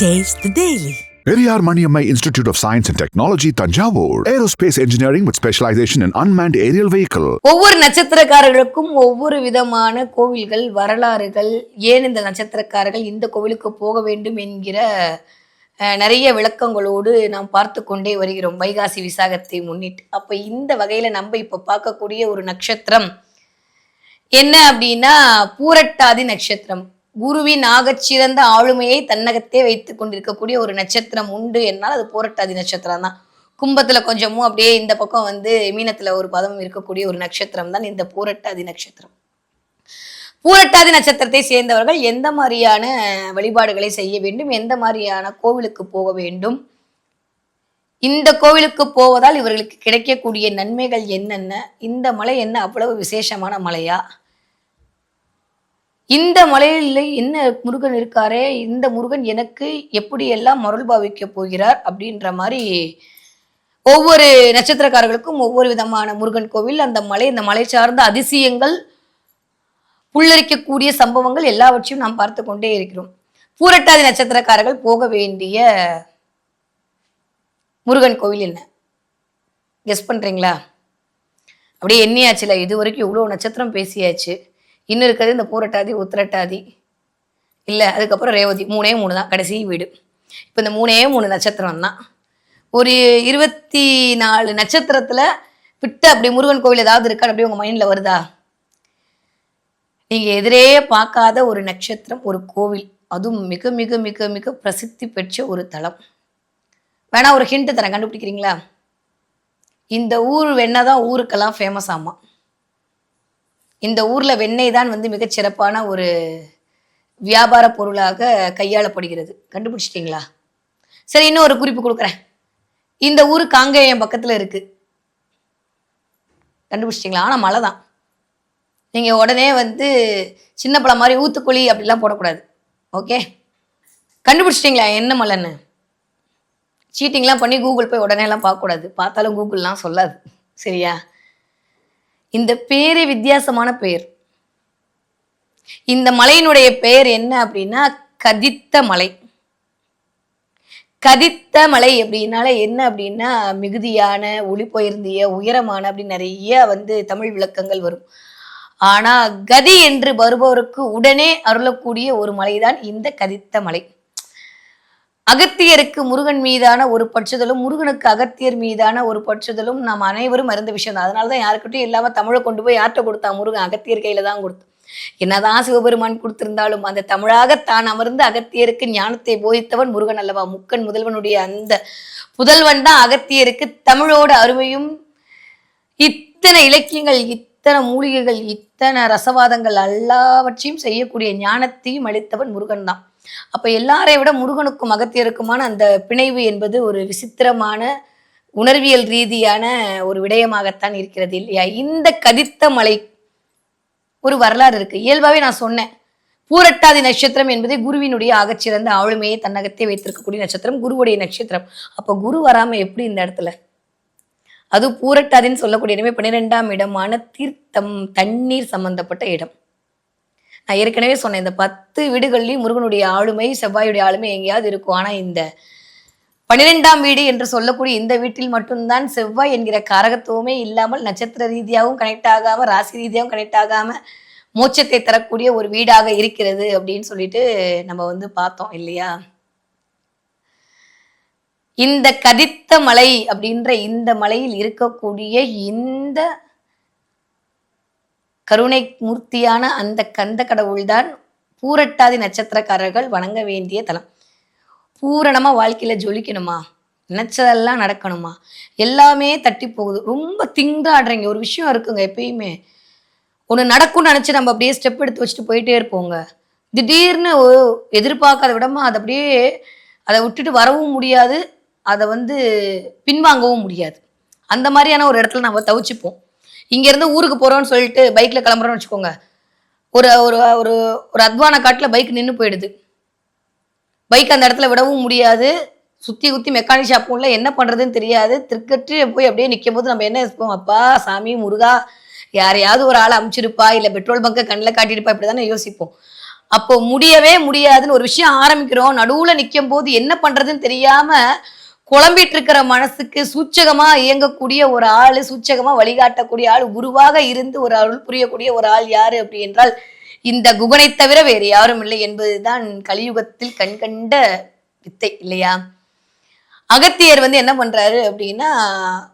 The Daily. Periyar Maniamma Institute of Science and Technology, Tanjavur. Aerospace engineering with specialization in unmanned aerial vehicle. ஒவ்வொரு நட்சத்திரக்காரர்களுக்கும் ஒவ்வொரு விதமான கோவில்கள் வரலாறுகள் ஏன் இந்த நட்சத்திரக்காரர்கள் இந்த கோவிலுக்கு போக வேண்டும் என்கிற நிறைய விளக்கங்களோடு நாம் பார்த்து கொண்டே வருகிறோம் வைகாசி விசாகத்தை முன்னிட்டு அப்ப இந்த வகையில நம்ம இப்ப பார்க்கக்கூடிய ஒரு நட்சத்திரம் என்ன அப்படின்னா பூரட்டாதி நட்சத்திரம் குருவின் ஆகச்சிறந்த ஆளுமையை தன்னகத்தே வைத்து கொண்டிருக்கக்கூடிய ஒரு நட்சத்திரம் உண்டு என்னால் அது போரட்டாதி நட்சத்திரம் தான். கும்பத்துல கொஞ்சமும் அப்படியே இந்த பக்கம் வந்து மீனத்துல ஒரு பதம் இருக்கக்கூடிய ஒரு நட்சத்திரம் தான் இந்த பூரட்டாதி நட்சத்திரம். பூரட்டாதி நட்சத்திரத்தை சேர்ந்தவர்கள் எந்த மாதிரியான வழிபாடுகளை செய்ய வேண்டும் எந்த மாதிரியான கோவிலுக்கு போக வேண்டும் இந்த கோவிலுக்கு போவதால் இவர்களுக்கு கிடைக்கக்கூடிய நன்மைகள் என்னென்ன இந்த மலை என்ன அவ்வளவு விசேஷமான மலையா? இந்த மலையில என்ன முருகன் இருக்காரே? இந்த முருகன் எனக்கு எப்படியெல்லாம் மருள் பாவிக்க போகிறார் அப்படின்ற மாதிரி ஒவ்வொரு நட்சத்திரக்காரர்களுக்கும் ஒவ்வொரு விதமான முருகன் கோவில் அந்த மலை இந்த மலை சார்ந்த அதிசயங்கள் புல்லரிக்கக்கூடிய சம்பவங்கள் எல்லாவற்றையும் நாம் பார்த்து கொண்டே இருக்கிறோம். பூரட்டாதி நட்சத்திரக்காரர்கள் போக வேண்டிய முருகன் கோவில் என்ன? கெஸ் பண்றீங்களா? அப்படியே எண்ணியாச்சுல இது வரைக்கும் இவ்வளோ நட்சத்திரம் பேசியாச்சு. இன்னும் இருக்கிறது இந்த பூரட்டாதி உத்திரட்டாதி. இல்லை அதுக்கப்புறம் ரேவதி. மூணே மூணு தான். கடைசி வீடு. இப்போ இந்த மூணே மூணு நட்சத்திரம் தான். ஒரு இருபத்தி நாலு நட்சத்திரத்தில் பிட்ட அப்படி முருகன் கோவில் ஏதாவது இருக்கா? அப்படி உங்கள் மைண்டில் வருதா? நீங்கள் எதிரே பார்க்காத ஒரு நட்சத்திரம் ஒரு கோவில். அதுவும் மிக மிக மிக மிக பிரசித்தி பெற்ற ஒரு தலம். வேணா ஒரு ஹிண்ட்டு தரேன். கண்டுபிடிக்கிறீங்களா? இந்த ஊர் வேணா தான் ஊருக்கெல்லாம் ஃபேமஸ் ஆமாம் இந்த ஊரில் வெண்ணெய் தான் வந்து மிகச் சிறப்பான ஒரு வியாபார பொருளாக கையாளப்படுகிறது. கண்டுபிடிச்சிட்டிங்களா? சரி இன்னும் ஒரு குறிப்பு கொடுக்குறேன். இந்த ஊர் காங்கேயம் பக்கத்தில் இருக்கு. கண்டுபிடிச்சிட்டிங்களா? ஆனால் மலை தான். நீங்கள் உடனே வந்து சின்ன பழம் மாதிரி ஊத்துக்குழி அப்படிலாம் போடக்கூடாது. ஓகே? கண்டுபிடிச்சிட்டிங்களா? என்ன மலைன்னு சீட்டிங்லாம் பண்ணி கூகுள் போய் உடனேலாம் பார்க்கக்கூடாது. பார்த்தாலும் கூகுள்லாம் சொல்லாது. சரியா? இந்த பேரே வித்தியாசமான பெயர். இந்த மலையினுடைய பெயர் என்ன அப்படின்னா கதித்த மலை. கதித்த மலை அப்படின்னால என்ன அப்படின்னா மிகுதியான ஒளி போயிருந்திய உயரமான அப்படின்னு நிறைய வந்து தமிழ் விளக்கங்கள் வரும். ஆனா கதி என்று வருபவருக்கு உடனே அருளக்கூடிய ஒரு மலைதான் இந்த கதித்த மலை. அகத்தியருக்கு முருகன் மீதான ஒரு பற்றுதலும் முருகனுக்கு அகத்தியர் மீதான ஒரு பற்றுதலும் நாம் அனைவரும் அறிந்த விஷயம் தான் அதனால தான் யாருக்கிட்டையும் இல்லாம தமிழை கொண்டு போய் யார்கிட்ட கொடுத்தா முருகன் அகத்தியர் கையில தான் கொடுத்தான். என்னதான் சிவபெருமான் கொடுத்திருந்தாலும் அந்த தமிழாக தான் அமர்ந்து அகத்தியருக்கு ஞானத்தை போதித்தவன் முருகன் அல்லவா? முக்கன் முதல்வனுடைய அந்த புதல்வன் தான் அகத்தியருக்கு தமிழோட அருமையும் இத்தனை இலக்கியங்கள் இத்தனை மூலிகைகள் இத்தனை ரசவாதங்கள் எல்லாவற்றையும் செய்யக்கூடிய ஞானத்தையும் அளித்தவன் முருகன் தான். அப்போ எல்லாரை விட முருகனுக்கும் அகத்தியருக்குமான அந்த பிணைவு என்பது ஒரு விசித்திரமான உணர்வியல் ரீதியான ஒரு விடயமாகத்தான் இருக்கிறது இல்லையா? இந்த கதித்த மலை ஒரு வரலாறு இருக்கு. இயல்பாகவே நான் சொன்னேன். பூரட்டாதி நட்சத்திரம் என்பதே குருவினுடைய ஆகச்சிறந்த ஆளுமையை தன்னகத்தே வைத்திருக்கக்கூடிய நட்சத்திரம் குருவுடைய நட்சத்திரம். அப்போ குரு வராம எப்படி இந்த இடத்துல? அது பூரட்டாதின்னு சொல்லக்கூடிய இடமே பன்னிரெண்டாம் இடமான தீர்த்தம் தண்ணீர் சம்பந்தப்பட்ட இடம். நான் ஏற்கனவே சொன்னேன் இந்த பத்து வீடுகள்லையும் முருகனுடைய ஆளுமை செவ்வாயுடைய ஆளுமை எங்கேயாவது இருக்கும். ஆனால் இந்த பன்னிரெண்டாம் வீடு என்று சொல்லக்கூடிய இந்த வீட்டில் மட்டும்தான் செவ்வாய் என்கிற காரகத்துவமே இல்லாமல் நட்சத்திர ரீதியாகவும் கனெக்ட் ஆகாமல் ராசி ரீதியாகவும் கனெக்ட் ஆகாமல் மூச்சத்தை தரக்கூடிய ஒரு வீடாக இருக்கிறது அப்படின்னு சொல்லிட்டு நம்ம வந்து பார்த்தோம் இல்லையா? இந்த கதித்த மலை அப்படின்ற இந்த மலையில் இருக்கக்கூடிய இந்த கருணை மூர்த்தியான அந்த கந்த கடவுள்தான் பூரட்டாதி நட்சத்திரக்காரர்கள் வணங்க வேண்டிய தலம். பூரணமா வாழ்க்கையில ஜொலிக்கணுமா? நினைச்சதெல்லாம் நடக்கணுமா? எல்லாமே தட்டி போகுது ரொம்ப திங்காடுறீங்க ஒரு விஷயம் இருக்குங்க எப்பயுமே. ஒன்று நடக்கும்னு நினச்சி நம்ம அப்படியே ஸ்டெப் எடுத்து வச்சுட்டு போயிட்டே இருப்போங்க. திடீர்னு எதிர்பார்க்காத விடமா அதை அப்படியே அதை விட்டுட்டு வரவும் முடியாது. அதை வந்து பின்வாங்கவும் முடியாது. அந்த மாதிரியான ஒரு இடத்துல நம்ம தவிச்சுப்போம். இங்கேருந்து ஊருக்கு போகிறோம்னு சொல்லிட்டு பைக்கில் கிளம்புறோம்னு வச்சுக்கோங்க. ஒரு ஒரு ஒரு ஒரு அத்வான காட்டில் பைக் நின்று போயிடுது. பைக் அந்த இடத்துல விடவும் முடியாது. சுற்றி குத்தி மெக்கானிக் ஷாப்பும் இல்லை என்ன பண்ணுறதுன்னு தெரியாது. திருக்கட்டு போய் அப்படியே நிற்கும் போது நம்ம என்ன யோசிப்போம்? அப்பா சாமி முருகா யாரையாவது ஒரு ஆள் அமுச்சிருப்பா இல்லை பெட்ரோல் பங்கை கண்ணில் காட்டியிருப்பா இப்படி தானே யோசிப்போம். அப்போ முடியவே முடியாதுன்னு ஒரு விஷயம் ஆரம்பிக்கிறோம். நடுவில் நிற்கும் போது என்ன பண்ணுறதுன்னு தெரியாமல் குழம்பிட்டு இருக்கிற மனசுக்கு சூச்சகமா இயங்கக்கூடிய ஒரு ஆள் சூச்சகமா வழிகாட்டக்கூடிய ஆள் குருவாக இருந்து ஒரு அருள் புரியக்கூடிய ஒரு ஆள் யாரு அப்படி என்றால் இந்த குகனை தவிர வேறு யாரும் இல்லை என்பதுதான் கலியுகத்தில் கண்கண்ட வித்தை இல்லையா? அகத்தியர் வந்து என்ன பண்றாரு அப்படின்னா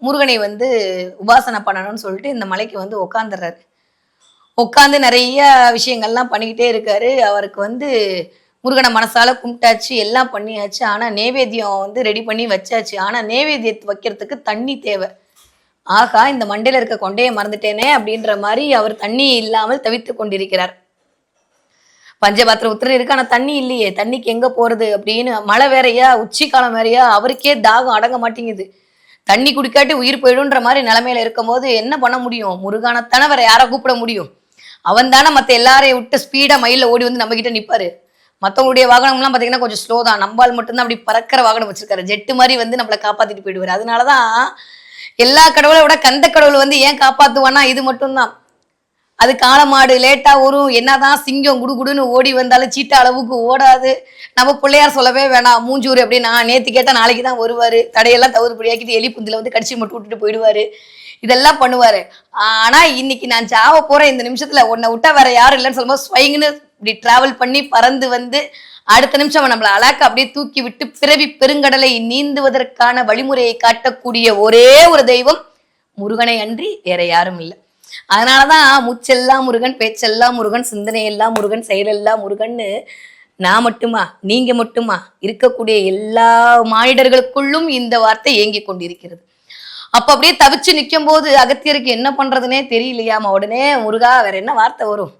முருகனை வந்து உபாசனை பண்ணணும்னு சொல்லிட்டு இந்த மலைக்கு வந்து உட்காந்துடுறாரு உட்காந்து நிறைய விஷயங்கள்லாம் பண்ணிக்கிட்டே இருக்காரு. அவருக்கு வந்து முருகனை மனசால கும்பிட்டாச்சு எல்லாம் பண்ணியாச்சு. ஆனா நேவேத்தியம் வந்து ரெடி பண்ணி வச்சாச்சு. ஆனா நேவேத்தியத்தை வைக்கிறதுக்கு தண்ணி தேவை. ஆகா இந்த மண்டையில இருக்க கொண்டையை மறந்துட்டேனே அப்படின்ற மாதிரி அவர் தண்ணி இல்லாமல் தவித்து கொண்டிருக்கிறார். பஞ்சபாத்திர உத்தரம் இருக்கு ஆனா தண்ணி இல்லையே. தண்ணிக்கு எங்க போறது அப்படின்னு மழை வேறையா உச்சி காலம் வேறையா அவருக்கே தாகம் அடங்க மாட்டேங்குது. தண்ணி குடிக்காட்டி உயிர் போயிடும்ன்ற மாதிரி நிலைமையில இருக்கும்போது என்ன பண்ண முடியும்? முருகானத்தானே வேற யாரை கூப்பிட முடியும்? அவன் தானே மத்த எல்லாரையும் விட்டு ஸ்பீடா மயில ஓடி வந்து நம்ம கிட்ட மற்றவங்களுடைய வாகனம்லாம் பார்த்தீங்கன்னா கொஞ்சம் ஸ்லோ தான். நம்பால் மட்டும்தான் அப்படி பறக்கிற வாகனம் வச்சிருக்காரு. ஜெட்டு மாதிரி வந்து நம்மளை காப்பாத்திட்டு போயிடுவாரு. அதனாலதான் எல்லா கடவுளை விட கந்த கடவுள் வந்து ஏன் காப்பாத்துவானா இது மட்டும்தான். அது காலமாடு லேட்டா வரும் என்னதான் சிங்கம் குடுகுடுன்னு ஓடி வந்தாலும் சீட்டா அளவுக்கு ஓடாது. நம்ம பிள்ளையார் சொல்லவே வேணாம். மூஞ்சூர் அப்படி நான் நேத்து கேட்டா நாளைக்கு தான் வருவாரு. தடையெல்லாம் தவறுபடியாக்கிட்டு எலி புந்தில வந்து கடிச்சு மட்டும் விட்டுட்டு போயிடுவாரு. இதெல்லாம் பண்ணுவாரு. ஆனா இன்னைக்கு நான் சாவ போறேன். இந்த நிமிஷத்துல உன்னை விட்டா வேற யாரும் இல்லைன்னு சொல்லும்போது ஸ்வைங்னு இப்படி டிராவல் பண்ணி பறந்து வந்து அடுத்த நிமிஷம் அவன் நம்மளை அலாக்க அப்படியே தூக்கி விட்டு பிறவி பெருங்கடலை நீந்துவதற்கான வழிமுறையை காட்டக்கூடிய ஒரே ஒரு தெய்வம் முருகனை அன்றி வேற யாரும் இல்லை. அதனாலதான் மூச்செல்லாம் முருகன் பேச்செல்லாம் முருகன் சிந்தனையெல்லாம் முருகன் செயலெல்லாம் முருகன்னு நான் மட்டுமா நீங்க மட்டுமா இருக்கக்கூடிய எல்லா மானிடர்களுக்குள்ளும் இந்த வார்த்தை ஏங்கி கொண்டிருக்கிறது. அப்ப அப்படியே தவிச்சு நிற்கும் போது அகத்தியருக்கு என்ன பண்றதுனே தெரியலையாமா? உடனே முருகா வேற என்ன வார்த்தை வரும்?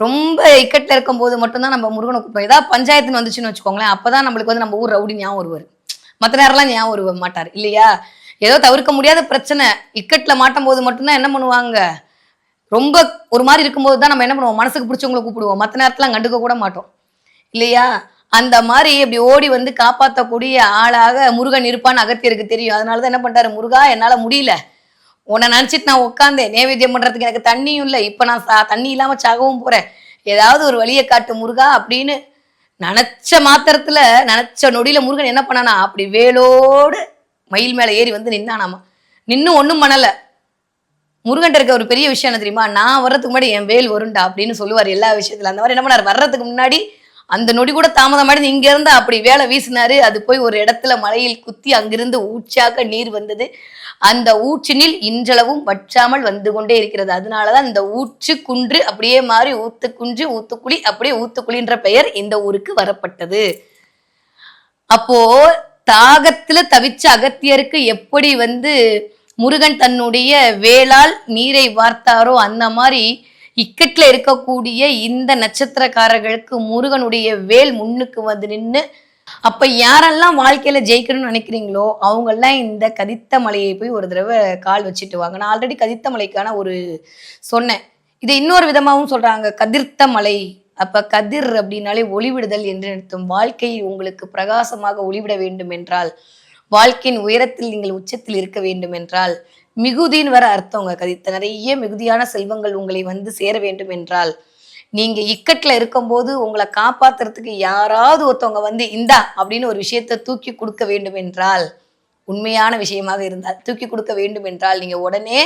ரொம்ப இக்கட்டில் இருக்கும்போது மட்டும்தான் நம்ம முருகனை கூப்பிடுவோம். ஏதாவது பஞ்சாயத்துன்னு வந்துச்சுன்னு வச்சுக்கோங்களேன் அப்போ தான் நம்மளுக்கு வந்து நம்ம ஊர் ரவுடி ஞாபகம் வருவார். மற்ற நேரம்லாம் ஞாபகம் வருவ மாட்டார். இல்லையா? ஏதோ தவிர்க்க முடியாத பிரச்சனை. இக்கட்டில் மாட்டும் போது மட்டும்தான் என்ன பண்ணுவாங்க? ரொம்ப ஒரு மாதிரி இருக்கும்போது தான் நம்ம என்ன பண்ணுவோம்? மனசுக்கு பிடிச்சவங்களை கூப்பிடுவோம். மற்ற நேரத்துலாம் கண்டுக்க கூட மாட்டோம். இல்லையா? அந்த மாதிரி இப்படி ஓடி வந்து காப்பாற்றக்கூடிய ஆளாக முருகன் இருப்பான்னு அகத்தியருக்கு தெரியும். அதனால தான் என்ன பண்ணிட்டாரு? முருகா என்னால் முடியல. உன்னை நினைச்சிட்டு நான் உட்காந்தேன் நேவேத்தியம் பண்றதுக்கு எனக்கு தண்ணியும் இல்லை. இப்போ நான் சா- தண்ணி இல்லாம சாகவும் போறேன். ஏதாவது ஒரு வழியை காட்டு முருகா அப்படின்னு நினைச்ச மாத்திரத்துல நினைச்ச நொடியில முருகன் என்ன பண்ணானா அப்படி வேலோடு மயில் மேல ஏறி வந்து நின்னானாமா. நின்னும் ஒன்றும் பண்ணல. முருகன்ட்ட இருக்க ஒரு பெரிய விஷயம் என்ன தெரியுமா? நான் வர்றதுக்கு முன்னாடி என் வேல் வருண்டா அப்படின்னு சொல்லுவார் எல்லா விஷயத்துல. அந்த மாதிரி என்ன பண்ணார்? வர்றதுக்கு முன்னாடி அந்த நொடி கூட தாமதம் இங்கேருந்து இங்க இருந்து அப்படி வேலை வீசினாரு. அது போய் ஒரு இடத்துல மலையில் குத்தி அங்கிருந்து ஊற்றாக நீர் வந்தது. அந்த ஊற்றினில் இன்றளவும் வற்றாமல் வந்து கொண்டே இருக்கிறது. அதனாலதான் இந்த ஊற்று குன்று அப்படியே மாறி ஊத்து குன்று ஊத்துக்குழி அப்படியே ஊத்துக்குழின்ற பெயர் இந்த ஊருக்கு வரப்பட்டது. அப்போ தாகத்துல தவிச்ச அகத்தியருக்கு எப்படி வந்து முருகன் தன்னுடைய வேளால் நீரை வார்த்தாரோ அந்த மாதிரி இக்கட்டில் இருக்கக்கூடிய இந்த நட்சத்திரக்காரர்களுக்கு முருகனுடைய வேல் முன்னுக்கு வந்து நின்று அப்ப யாரெல்லாம் வாழ்க்கையில ஜெயிக்கணும்னு நினைக்கிறீங்களோ அவங்கெல்லாம் இந்த கதித்த மலையை போய் ஒரு தடவை கால் வச்சுட்டு வாங்க. நான் ஆல்ரெடி கதித்த மலைக்கான ஒரு சொன்னேன். இதை இன்னொரு விதமாகவும் சொல்றாங்க. கதிர்த்த மலை. அப்ப கதிர் அப்படின்னாலே ஒளிவிடுதல் என்று நிறுத்தும் வாழ்க்கை உங்களுக்கு பிரகாசமாக ஒளிவிட வேண்டும் என்றால் வாழ்க்கையின் உயரத்தில் நீங்கள் உச்சத்தில் இருக்க வேண்டும் என்றால் மிகுதின்னு வர அர்த்தங்க கதித்த நிறைய மிகுதியான செல்வங்கள் உங்களை வந்து சேர வேண்டும் என்றால் நீங்க இக்கட்ல இருக்கும்போது உங்களை காப்பாத்துறதுக்கு யாராவது ஒருத்தவங்க வந்து இந்தா அப்படின்னு ஒரு விஷயத்த தூக்கி கொடுக்க வேண்டும் என்றால் உண்மையான விஷயமாக இருந்தால் தூக்கி கொடுக்க வேண்டும் என்றால் நீங்க உடனே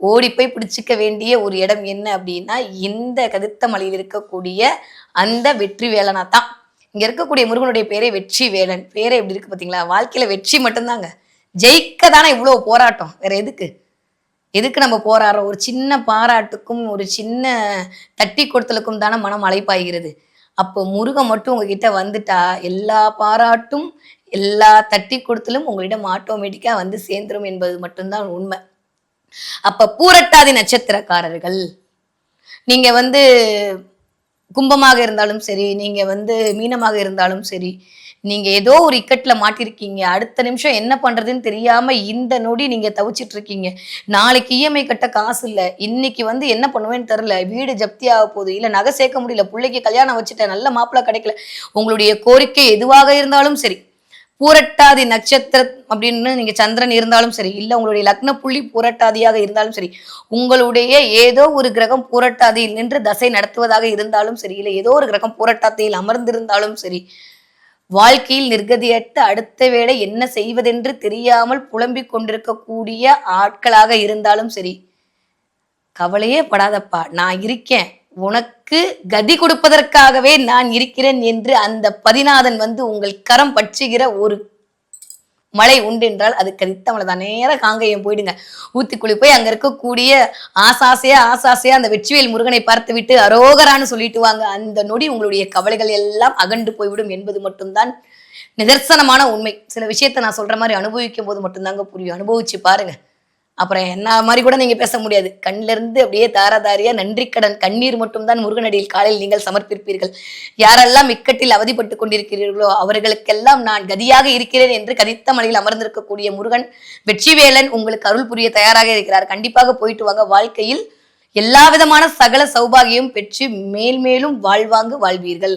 ஓடி போய் பிடிச்சிக்க வேண்டிய ஒரு இடம் என்ன அப்படின்னா இந்த கதிர்த்த மலையில் இருக்கக்கூடிய அந்த வெற்றி வேலனா தான் இங்க இருக்கக்கூடிய முருகனுடைய பேரே வெற்றி வேலன். பேரே எப்படி இருக்கு பாத்தீங்களா? வாழ்க்கையில வெற்றி மட்டும்தாங்க. ஜெயிக்க தானே இவ்வளோ போராட்டம்? வேற எதுக்கு? எதுக்கு நம்ம போராடுறோம்? ஒரு சின்ன பாராட்டுக்கும் ஒரு சின்ன தட்டி கொடுத்தலுக்கும் தானே மனம் அழைப்பாகிறது. அப்போ முருகன் மட்டும் உங்ககிட்ட வந்துட்டா எல்லா பாராட்டும் எல்லா தட்டி கொடுத்தலும் உங்களிடம் ஆட்டோமேட்டிக்காக வந்து சேர்ந்துரும் என்பது மட்டும்தான் உண்மை. அப்போ பூரட்டாதி நட்சத்திரக்காரர்கள் நீங்கள் வந்து கும்பமாக இருந்தாலும் சரி நீங்கள் வந்து மீனமாக இருந்தாலும் சரி நீங்க ஏதோ ஒரு இக்கட்ல மாட்டிருக்கீங்க. அடுத்த நிமிஷம் என்ன பண்றதுன்னு தெரியாம இந்த நொடி நீங்க தவிச்சிட்டு இருக்கீங்க நாளைக்கு இஎம்ஐ கட்ட காசு இல்ல. இன்னைக்கு வந்து என்ன பண்ணுவேன்னு தெரில. வீடு ஜப்தி ஆக போகுது. இல்ல நகை சேர்க்க முடியல. பிள்ளைக்கு கல்யாணம் வச்சுட்டேன். நல்ல மாப்பிள்ள கிடைக்கல. உங்களுடைய கோரிக்கை எதுவாக இருந்தாலும் சரி. பூரட்டாதி நட்சத்திரம் அப்படின்னு நீங்க சந்திரன் இருந்தாலும் சரி இல்ல உங்களுடைய லக்ன புள்ளி பூரட்டாதியாக இருந்தாலும் சரி உங்களுடைய ஏதோ ஒரு கிரகம் பூரட்டாதியில் நின்று தசை நடத்துவதாக இருந்தாலும் சரி இல்லை ஏதோ ஒரு கிரகம் பூரட்டாதியில் அமர்ந்திருந்தாலும் சரி வாழ்க்கையில் நிர்கதியற்ற அடுத்த வேளை என்ன செய்வதென்று தெரியாமல் புலம்பிக் கொண்டிருக்கக்கூடிய ஆட்களாக இருந்தாலும் சரி கவலையே படாதப்பா. நான் இருக்கேன். உனக்கு கதி கொடுப்பதற்காகவே நான் இருக்கிறேன் என்று அந்த பதிநாதன் வந்து உங்கள் கரம் பற்றுகிற ஒரு மழை உண்டு என்றால் அது கதித்தமலை தான். நேர காங்கேயம் போயிடுங்க. ஊத்துக்குழி போய் அங்க இருக்கக்கூடிய ஆசாசையா ஆசாசையா அந்த வெற்றிவேல் முருகனை பார்த்து விட்டு அரோகரான்னு சொல்லிட்டு வாங்க. அந்த நொடி உங்களுடைய கவலைகள் எல்லாம் அகண்டு போய்விடும் என்பது மட்டும்தான் நிதர்சனமான உண்மை. சில விஷயத்தை நான் சொல்ற மாதிரி அனுபவிக்கும் போது மட்டும்தாங்க புரியும். அனுபவிச்சு பாருங்க. அப்புறம் என்ன மாதிரி கூட நீங்க பேச முடியாது. கண்ணிலிருந்து அப்படியே தாராதாரியா நன்றி கடன் கண்ணீர் மட்டும்தான் முருகனடியில் காலையில் நீங்கள் சமர்ப்பிப்பீர்கள். யாரெல்லாம் இக்கட்டில் அவதிப்பட்டு கொண்டிருக்கிறீர்களோ அவர்களுக்கெல்லாம் நான் கதியாக இருக்கிறேன் என்று கதித்த மலையில் அமர்ந்திருக்கக்கூடிய முருகன் வெற்றிவேலன் உங்களுக்கு அருள் புரிய தயாராக இருக்கிறார். கண்டிப்பாக போயிட்டு வாங்க. வாழ்க்கையில் எல்லா விதமான சகல சௌபாகியம் பெற்று மேல்மேலும் வாழ்வாங்கு வாழ்வீர்கள்.